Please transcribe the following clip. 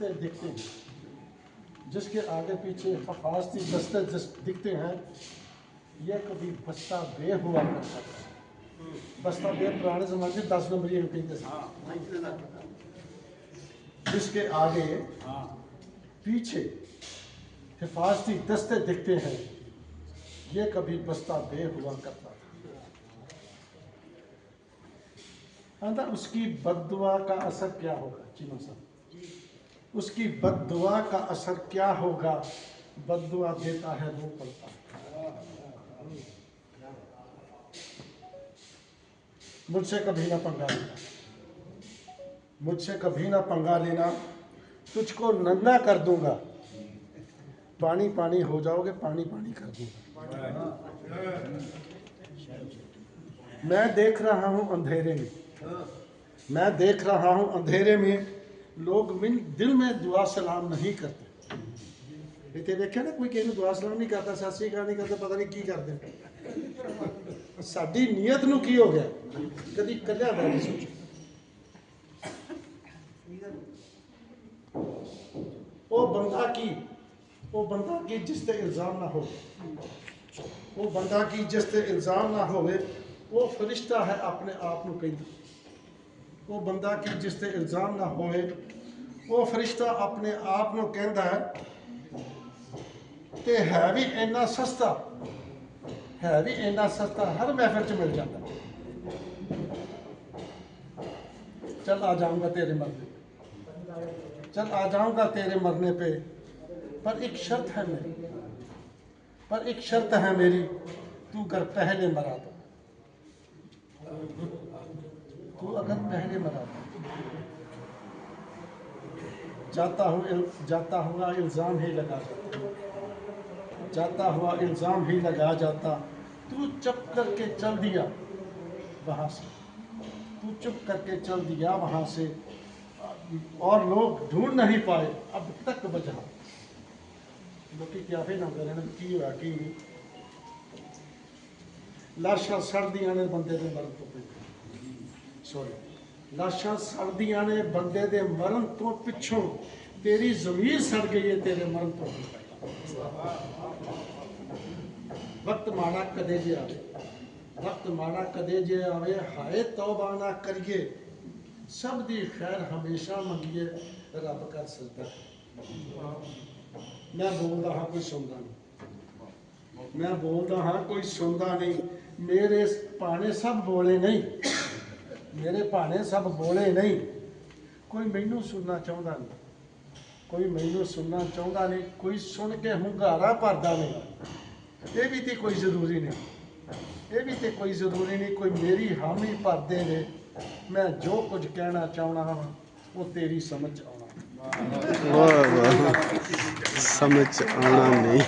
دستے دکھتے ہیں۔ جس کے آگے پیچھے فخاستی دستے جس دکھتے ہیں۔ یہ کبھی بستہ بے ہوا کرتا تھا۔ بستہ بے پرانے زمانے کے دس نمبری ایم پی کے ساتھ ہاں، جس کے آگے ہاں۔ پیچھے حفاظتی دستے دکھتے ہیں۔ یہ کبھی بستہ بے ہوا کرتا تھا۔ اس کی بدوا کا اثر کیا ہوگا؟ چیمہ صاحب اس کی بد دعا کا اثر کیا ہوگا؟ بد دعا دیتا ہے وہ پڑتا ہے مجھ سے کبھی نہ پنگا لینا۔ مجھ سے کبھی نہ پنگا لینا۔ تجھ کو نندا کر دوں گا۔ پانی پانی ہو جاؤ گے، پانی پانی کر دوں گا۔ میں دیکھ رہا ہوں اندھیرے میں۔ میں دیکھ رہا ہوں اندھیرے میں۔ ਲੋਕ ਮਿਲ ਦਿਲ ਮੈਂ ਦੁਆ ਸਲਾਮ ਨਹੀਂ ਕਰਦੇ। ਇੱਥੇ ਵੇਖਿਆ ਨਾ ਕੋਈ ਕਿਸੇ ਨੂੰ ਦੁਆ ਸਲਾਮ ਨਹੀਂ ਕਰਦਾ, ਸਤਿ ਸ੍ਰੀ ਅਕਾਲ ਨਹੀਂ ਕਰਦਾ, ਪਤਾ ਨਹੀਂ ਕੀ ਕਰਦੇ। ਸਾਡੀ ਨੀਅਤ ਨੂੰ ਕੀ ਹੋ ਗਿਆ? ਕਦੀ ਕੱਲਿਆ ਬੈ ਨਹੀਂ ਸੋਚੋ ਉਹ ਬੰਦਾ ਕੀ? ਉਹ ਬੰਦਾ ਕੀ ਜਿਸ ਤੇ ਇਲਜ਼ਾਮ ਨਾ ਹੋਵੇ। ਉਹ ਬੰਦਾ ਕੀ ਜਿਸ ਤੇ ਇਲਜ਼ਾਮ ਨਾ ਹੋਵੇ, ਉਹ ਫਰਿਸ਼ਤਾ ਹੈ ਆਪਣੇ ਆਪ ਨੂੰ ਕਹਿੰਦਾ। وہ بندہ کی جس جستے الزام نہ ہوئے، وہ فرشتہ اپنے آپ نو کہندہ ہے کہ ہے بھی این سستا، ہے بھی اتنا سستا، ہر محفر چھ مل جاتا چل آ جاؤں گا تیرے مرنے پے چل آ جاؤں گا تیرے مرنے پہ۔ پر ایک شرط ہے میری۔ پر ایک شرط ہے میری تر پہ Thank you. تو اگر پہلے بتاتا جاتا ہوا جاتا ہوا الزام ہی لگا جاتا۔ ہوا الزام ہی لگا جاتا۔ تو چپ کر کے چل دیا وہاں سے۔ تو چپ کر کے چل دیا وہاں سے۔ اور لوگ ڈھونڈ نہیں پائے۔ اب تک بچا لوکی کیا پھر نہ کرنے کی ہوا، کی لاشا سڑ دیا نے بندے دے مرد تو پہ ਸੋਰੀ ਲਾਸ਼ਾਂ ਸੜਦੀਆਂ ਨੇ, ਬੰਦੇ ਦੇ ਮਰਨ ਤੋਂ ਪਿੱਛੋਂ ਤੇਰੀ ਜ਼ਮੀਰ ਸੜ ਗਈ ਹੈ, ਤੇਰੇ ਮਰਨ ਤੋਂ ਵਕਤ ਮਾੜਾ ਕਦੇ ਜੇ ਆਵੇ, ਵਕਤ ਮਾੜਾ ਕਦੇ ਜੇ ਆਵੇ, ਹਾਏ ਤੌਬਾ ਨਾ ਕਰੀਏ। ਸਭ ਦੀ ਖੈਰ ਹਮੇਸ਼ਾ ਮੰਗੀਏ, ਰੱਬ ਕਰ ਸਕਦਾ ਮੈਂ ਬੋਲਦਾ ਹਾਂ, ਕੋਈ ਸੁਣਦਾ ਨਹੀਂ। ਮੈਂ ਬੋਲਦਾ ਹਾਂ, ਕੋਈ ਸੁਣਦਾ ਨਹੀਂ। ਮੇਰੇ ਭਾਣੇ ਸਭ ਬੋਲੇ ਨਹੀਂ। ਮੇਰੇ ਭਾਣੇ ਸਭ ਬੋਲੇ ਨਹੀਂ। ਕੋਈ ਮੈਨੂੰ ਸੁਣਨਾ ਚਾਹੁੰਦਾ ਨਹੀਂ। ਕੋਈ ਮੈਨੂੰ ਸੁਣਨਾ ਚਾਹੁੰਦਾ ਨਹੀਂ। ਕੋਈ ਸੁਣ ਕੇ ਹੁੰਗਾਰਾ ਭਰਦਾ ਨਹੀਂ। ਇਹ ਵੀ ਤੇ ਕੋਈ ਜ਼ਰੂਰੀ ਨਹੀਂ। ਇਹ ਵੀ ਤੇ ਕੋਈ ਜ਼ਰੂਰੀ ਨਹੀਂ। ਕੋਈ ਮੇਰੀ ਹਾਮੀ ਭਰਦੇ ਨੇ। ਮੈਂ ਜੋ ਕੁਝ ਕਹਿਣਾ ਚਾਹਣਾ ਹਾਂ, ਉਹ ਤੇਰੀ ਸਮਝ ਆਉਣਾ। ਵਾਹ ਵਾਹ। ਸਮਝ ਆਣਾ ਨਹੀਂ।